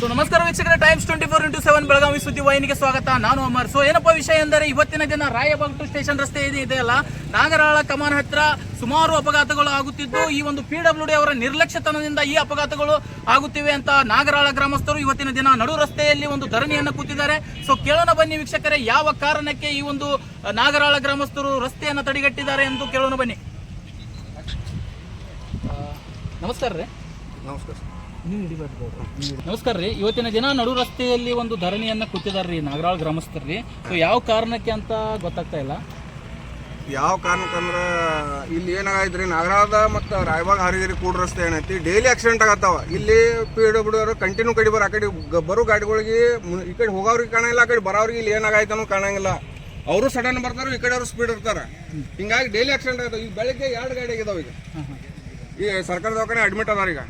So ನಮಸ್ಕಾರ ವೀಕ್ಷಕರ Times twenty four into seven Belagavi ಸುದ್ದಿ ವಾಹಿನಿಗೆ ಸ್ವಾಗತ. ನಾನು ಅಮರ್. ಸೊ ಏನಪ್ಪ ವಿಷಯ ಎಂದರೆ, ಇವತ್ತಿನ ದಿನ ರಾಯಬಾಗ್ ಟು ಸ್ಟೇಷನ್ ರಸ್ತೆ ಇದೆ ಇದೆಯಲ್ಲ ನಾಗರಾಳ ಕಮಾನ್ ಹತ್ರ ಸುಮಾರು ಅಪಘಾತಗಳು ಆಗುತ್ತಿದ್ದು, ಈ ಒಂದು ಪಿ ಡಬ್ಲ್ಯೂ ಡಿ ಅವರ ನಿರ್ಲಕ್ಷ್ಯತನದಿಂದ ಈ ಅಪಘಾತಗಳು ಆಗುತ್ತಿವೆ ಅಂತ ನಾಗರಾಳ ಗ್ರಾಮಸ್ಥರು ಇವತ್ತಿನ ದಿನ ನಡು ರಸ್ತೆಯಲ್ಲಿ ಒಂದು ಧರಣಿಯನ್ನು ಕೂತಿದ್ದಾರೆ. ಸೊ ಕೇಳೋಣ ಬನ್ನಿ ವೀಕ್ಷಕರೇ, ಯಾವ ಕಾರಣಕ್ಕೆ ಈ ಒಂದು ನಾಗರಾಳ ಗ್ರಾಮಸ್ಥರು ರಸ್ತೆಯನ್ನು ತಡೆಗಟ್ಟಿದ್ದಾರೆ ಎಂದು ಕೇಳೋಣ ಬನ್ನಿ. ನಮಸ್ಕಾರ ರೀ. ನಮಸ್ಕಾರ ನಮಸ್ಕಾರ ರೀ. ಇವತ್ತಿನ ದಿನ ನಡು ರಸ್ತೆಯಲ್ಲಿ ಒಂದು ಧರಣಿಯನ್ನ ಕೂತಿದಾರ್ರಿ ನಾಗರಾಳ್ ಗ್ರಾಮಸ್ಥರ್ರಿ ಸೊ ಯಾವ ಕಾರಣಕ್ಕೆ ಅಂತ ಗೊತ್ತಾಗ್ತಾ ಇಲ್ಲ. ಯಾವ ಕಾರಣಕ್ಕಂದ್ರ ಇಲ್ಲಿ ಏನಾಗೈತ್ರಿ ನಾಗರಾದ ಮತ್ತು ರಾಯಬಾಗ ಹಾರಿಗಿರಿ ಕೂಡ ರಸ್ತೆ ಏನೈತಿ ಡೈಲಿ ಆಕ್ಸಿಡೆಂಟ್ ಆಗತ್ತಾವ. ಇಲ್ಲಿ ಪಿ ಡಬ್ಲ್ಯೂ ಅವರು ಕಂಟಿನ್ಯೂ ಕಡೆ ಬರೋ ಆ ಕಡೆ ಗ- ಬರೋ ಗಾಡಿಗಳಿಗೆ ಮು- ಈ ಕಡೆ ಹೋಗೋರಿಗೆ ಕಾಣಂಗಿಲ್ಲ ಆ ಕಡೆ ಬರೋರಿಗೆ ಇಲ್ಲಿ ಏನಾಗೈತೆ ಕಾಣಂಗಿಲ್ಲ. ಅವರು ಸಡನ್ ಬರ್ತಾರೆ ಈ ಕಡೆ ಅವರು ಸ್ಪೀಡ್ ಇರ್ತಾರೆ. ಹಿಂಗಾಗಿ ಡೈಲಿ ಆಕ್ಸಿಡೆಂಟ್ ಆಗ್ತಾವ ಈಗ ಬೆಳಗ್ಗೆ ಎರಡು ಗಾಡಿ ಆಗಿದಾವ ಈಗ. ಈ ಸರ್ಕಾರದ ದವಾಖಾನೆ ಅಡ್ಮಿಟ್ ಅದಾರ ಈಗ.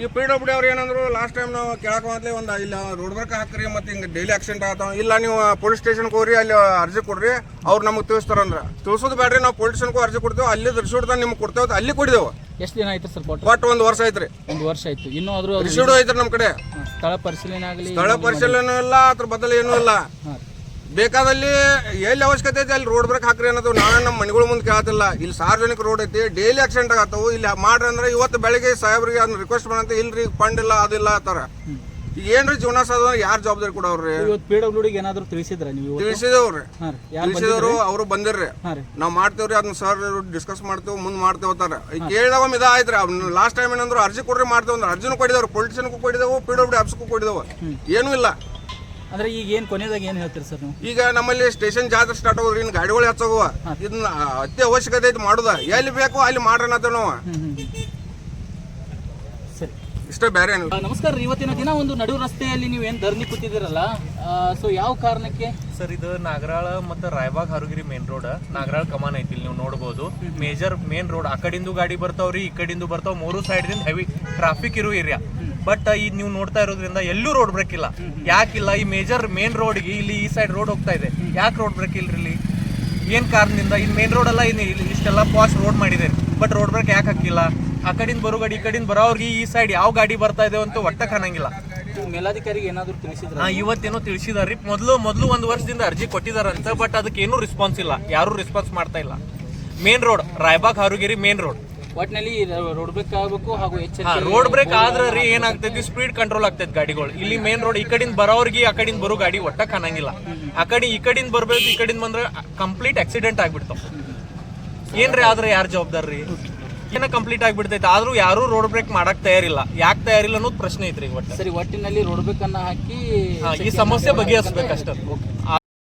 ಈ ಪಿ ಡಬ್ಲ್ಯೂ ಅವ್ರು ಏನಂದ್ರು ಲಾಸ್ಟ್ ಟೈಮ್ ನಾವು ಕೇಳಕ್ ಮೊದಲೇ ಒಂದು ಇಲ್ಲ ರೋಡ್ ವರ್ಕ್ ಹಾಕ್ರಿ ಮತ್ತೆ ಹಿಂಗೆ ಡೈಲಿ ಆಕ್ಸಿಡೆಂಟ್ ಆಗ್ತಾವ ಇಲ್ಲ ನೀವು ಪೊಲೀಸ್ ಸ್ಟೇಷನ್ಗೆ ಹೋಗ್ರಿ ಅಲ್ಲಿ ಅರ್ಜಿ ಕೊಡ್ರಿ ಅವ್ರು ನಮಗೆ ತಿಳಿಸ್ತಾರಂದ್ರ ತಿಳಿಸೋದು ಬೇಡ್ರಿ ನಾವು ಪೊಲೀಸ್ ಸ್ಟೇಷನ್ಗೂ ಅರ್ಜಿ ಕೊಡ್ತೇವೆ ಅಲ್ಲಿ ರಿಸೀವ್ಡ್ ನಿಮ್ಗೆ ಕೊಡ್ತೇವೆ ಅಲ್ಲಿ ಕೊಡಿದೆವು. ಎಷ್ಟು ದಿನ ಆಯ್ತು ಸರ್ ಕೊಟ್ಟು ಒಟ್ಟು ಒಂದು ವರ್ಷ ಐತ್ರಿ ಒಂದು ವರ್ಷ ಆಯ್ತು. ಇನ್ನೂ ಆದ್ರೂ ರಿಸೀವ್ಡ್ ಐತ್ರಿ ನಮ್ಮ ಕಡೆ. ಸ್ಥಳ ಪರಿಶೀಲನೆ ಆಗಲಿ ಸ್ಥಳ ಪರಿಶೀಲನೆ ಇಲ್ಲ ಅದ್ರ ಬದಲು ಏನೂ ಇಲ್ಲ. ಬೇಕಾದಲ್ಲಿ ಎಲ್ಲಿ ಅವಶ್ಯಕತೆ ಐತಿ ಅಲ್ಲಿ ರೋಡ್ ಬ್ರೇಕ್ ಹಾಕ್ರಿ ಅನ್ನೋದು ನಾವೇ ನಮ್ಮ ಮನೆಗಳ ಮುಂದೆ ಕೇಳತ್ತಿಲ್ಲ. ಇಲ್ಲಿ ಸಾರ್ವಜನಿಕ ರೋಡ್ ಐತಿ ಡೈಲಿ ಆಕ್ಸಿಡೆಂಟ್ ಆಗತ್ತವು. ಇಲ್ಲಿ ಮಾಡ್ರಿ ಅಂದ್ರೆ ಇವತ್ತು ಬೆಳಗ್ಗೆ ಸಾಹೇಬ್ರಿಗೆ ಅದನ್ನ ರಿಕ್ವೆಸ್ಟ್ ಮಾಡಂತ ಇಲ್ರಿ ಫಂಡ್ ಇಲ್ಲ ಅದಿಲ್ಲ ಆತರ ಈಗ ಏನ್ರಿ ಜೀವನ ಸಾಧನ ಯಾರು ಜವಾಬ್ದಾರಿ ಕೊಡವ್ರಿ? ಇವತ್ತು ತಿಳಿಸಿದವ್ರು ಡಬ್ಲ್ಯೂ ಡಿಗೆ ಏನಾದರೂ ತಿಳಿಸಿದ್ರ ನೀವು? ತಿಳಿಸಿದವ್ರಿ. ತಿಳಿಸಿದವರು ಅವರು ಬಂದಿರ್ರಿ. ನಾವು ಮಾಡ್ತೇವ್ರಿ ಅದನ್ನ ಸರ್ ಡಿಸ್ಕಸ್ ಮಾಡ್ತೇವೆ ಮುಂದೆ ಮಾಡ್ತೇವೆ ತರ ಈಗ ಕೇಳಿದವ ಇದಾಯ್ತ್ರಿ ಲಾಸ್ಟ್ ಟೈಮ್ ಏನಂದ್ರು ಅರ್ಜಿ ಕೊಡ್ರಿ ಮಾಡ್ತೇವೆ ಅಂದ್ರೆ. ಅರ್ಜಿನೂ ಕೊಡಿದವ್ರು ಪೊಲಿಟಿಷನ್ಗೂ ಕೊಡಿದವು ಪಿ ಡಬ್ಲ್ಯೂ ಡಿ ಆಫೀಸ್ಗೂ ಕೊಡಿದವು. ಏನೂ ಇಲ್ಲ. ಅಂದ್ರೆ ಈಗ ಏನು ಕೊನೆಯದಾಗ ಏನು ಹೇಳ್ತೀರಿ ಸರ್ ನೀವು? ಈಗ ನಮ್ಮಲ್ಲಿ ಸ್ಟೇಷನ್ ಜಾತ್ರೆ ಸ್ಟಾರ್ಟ್ ಆಗೋದ್ರಿ ಇನ್ನು ಗಾಡಿಗಳು ಹೆಚ್ಚಾಗುವ ಇದನ್ನ ಅತಿ ಅವಶ್ಯಕತೆ ಐತಿ ಮಾಡುದ. ಎಲ್ಲಿ ಬೇಕು ಅಲ್ಲಿ ಮಾಡ್ರಿ ಅಂತ ನಾವು. ಸರಿ. ಇಷ್ಟೇ ಬೇರೆ ಏನಿಲ್ಲ. ನಮಸ್ಕಾರ ರೀ. ಇವತ್ತಿನ ದಿನ ಒಂದು ನಡು ರಸ್ತೆಯಲ್ಲಿ ನೀವು ಏನು ಧರಣಿ ಕೂತಿದ್ದೀರಲ್ಲ ಸೊ ಯಾವ ಕಾರಣಕ್ಕೆ? ಸರ್ ಇದು ನಾಗರಾಳ ಮತ್ತು ರಾಯಬಾಗ್ ಹರಗಿರಿ ಮೇನ್ ರೋಡ್ ನಾಗರಾಳ ಕಮಾನ್ ಐತಿ ಇಲ್ಲಿ ನೀವು ನೋಡ್ಬೋದು. ಮೇಜರ್ ಮೇನ್ ರೋಡ್ ಆ ಕಡಿಂದು ಗಾಡಿ ಬರ್ತಾವ್ರಿ ಈ ಕಡಿಂದು ಬರ್ತಾವ. ಮೂರು ಸೈಡ್ದಿಂದ ಹೆವಿ ಟ್ರಾಫಿಕ್ ಇರುವ ಏರಿಯಾ ಬಟ್ ಈಗ ನೀವು ನೋಡ್ತಾ ಇರೋದ್ರಿಂದ ಎಲ್ಲೂ ರೋಡ್ ಬ್ರೇಕ್ ಇಲ್ಲ. ಯಾಕಿಲ್ಲ ಈ ಮೇಜರ್ ಮೇನ್ ರೋಡ್ಗೆ ಇಲ್ಲಿ ಈ ಸೈಡ್ ರೋಡ್ ಹೋಗ್ತಾ ಇದೆ. ಯಾಕೆ ರೋಡ್ ಬ್ರೇಕ್ ಇಲ್ರಿ ಇಲ್ಲಿ? ಏನು ಕಾರಣದಿಂದ? ಇಲ್ಲಿ ಮೇನ್ ರೋಡ್ ಅಲ್ಲ ಇನ್ನು ಇಲ್ಲಿ ಇಷ್ಟೆಲ್ಲ ಪಾಸ್ ರೋಡ್ ಮಾಡಿದೆ ಬಟ್ ರೋಡ್ ಬ್ರೇಕ್ ಯಾಕೆ ಹಾಕಿಲ್ಲ? ಆ ಕಡಿಂದ ಬರೋ ಗಾಡಿ ಈ ಕಡಿಂದ ಬರೋರ್ಗೆ ಈ ಸೈಡ್ ಯಾವ ಗಾಡಿ ಬರ್ತಾ ಇದೆ ಅಂತ ಒಟ್ಟ ಕಾಣಂಗಿಲ್ಲ. ಮೇಲಾಧಿಕಾರಿಗೆ ಏನಾದರೂ ತಿಳಿಸಿದ್ರೆ? ಹಾ ಇವತ್ತೇನೋ ತಿಳಿಸಿದಾರ್ರಿ. ಮೊದಲು ಮೊದಲು ಒಂದು ವರ್ಷದಿಂದ ಅರ್ಜಿ ಕೊಟ್ಟಿದಾರಂತ ಬಟ್ ಅದಕ್ಕೆ ಏನೂ ರೆಸ್ಪಾನ್ಸ್ ಇಲ್ಲ. ಯಾರು ರೆಸ್ಪಾನ್ಸ್ ಮಾಡ್ತಾ ಇಲ್ಲ. Main road Raybag Harugiri main road ಒಟ್ಟಿನಲ್ಲಿ ರೋಡ್ ಬ್ರೇಕ್ ಆಗಬೇಕು ಹಾಗೂ ಎಚ್ಚರಿಕೆ ರೋಡ್ ಬ್ರೇಕ್ ಆದ್ರೆ ರೀ ಏನಾಗ್ತೈತಿ? ಸ್ಪೀಡ್ ಕಂಟ್ರೋಲ್ ಆಗ್ತೈತಿ ಗಾಡಿಗಳು. ಇಲ್ಲಿ ಮೇನ್ ರೋಡ್ ಈ ಕಡಿಂದ ಬರೋರ್ಗಿ ಆ ಕಡಿಂದ ಬರೋ ಗಾಡಿ ಒಟ್ಟ ಕಾಣಂಗಿಲ್ಲ. ಆ ಕಡೆ ಈ ಕಡಿಂದ ಬರ್ಬೇಕು ಈ ಕಡಿಂದ ಬಂದ್ರೆ ಕಂಪ್ಲೀಟ್ ಆಕ್ಸಿಡೆಂಟ್ ಆಗ್ಬಿಡ್ತಾವ. ಏನ್ರಿ ಆದ್ರೆ ಯಾರು ಜವಾಬ್ದಾರಿ? ಏನ ಕಂಪ್ಲೀಟ್ ಆಗ್ಬಿಡ್ತೈತಿ? ಆದ್ರೂ ಯಾರು ರೋಡ್ ಬ್ರೇಕ್ ಮಾಡಕ್ ತಯಾರಿಲ್ಲ. ಯಾಕೆ ತಯಾರಿಲ್ಲ ಅನ್ನೋದು ಪ್ರಶ್ನೆ ಐತ್ರಿ ಒಟ್ಟು. ಸರಿ ಒಟ್ಟಿನಲ್ಲಿ ರೋಡ್ ಬ್ರೇಕ್ ಅನ್ನ ಹಾಕಿ ಈ ಸಮಸ್ಯೆ ಬಗೆಹರಿಸ್ಬೇಕಷ್ಟೇ.